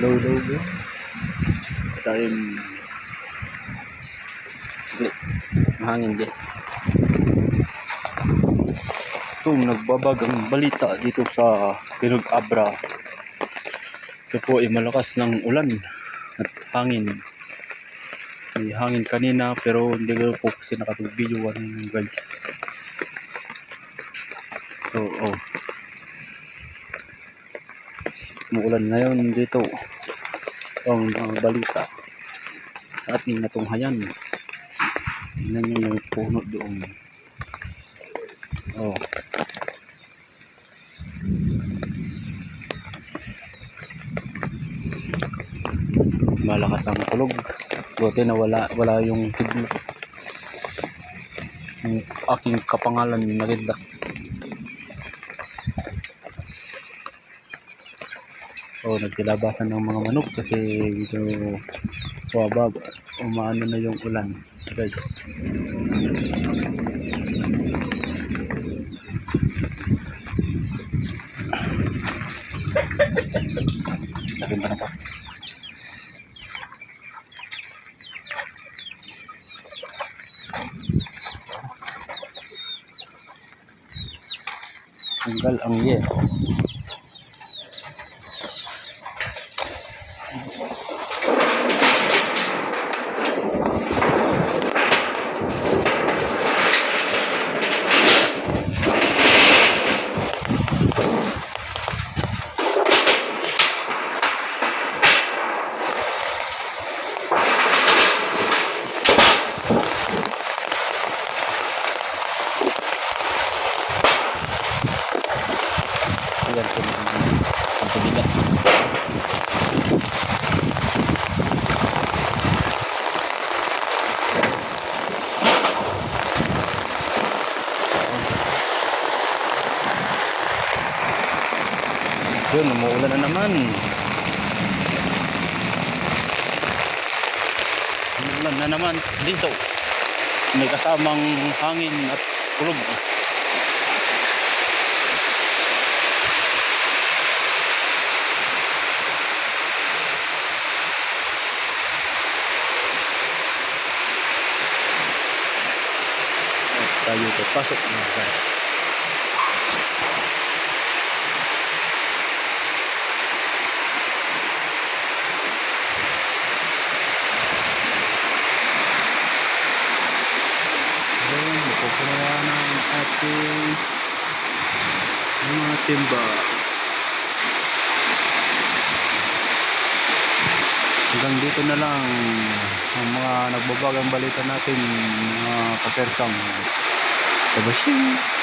Low, low, low. Tayong split. Mahangin dyan. Ito, nagbabagang balita dito sa Pinag Abra. Ito po ay malakas ng ulan at hangin. May hangin kanina pero hindi ko po kasi nakapag-video guys. So, oh. Umuulan ngayon dito. Ang mga balita. Ating natunghayan. Tingnan nyo yung puno doon. Oh. Malakas ang kulog. Buti na wala, wala yung kidnap. Yung aking kapangalan narindak. Oh, nagsilabasan ng mga manok kasi medyo wabab. Umaano na yung ulan. Guys. Sabi ba na ang yero. Po ang pabigat. Yun, umuulan na naman. Umuulan na naman dito. May kasamang hangin at kulog. At tayo papasok na guys. Ayun, napupunawa na ang ating mga timba. Hanggang dito na lang ang mga nagbabagang balita natin mga kapersang. 我不信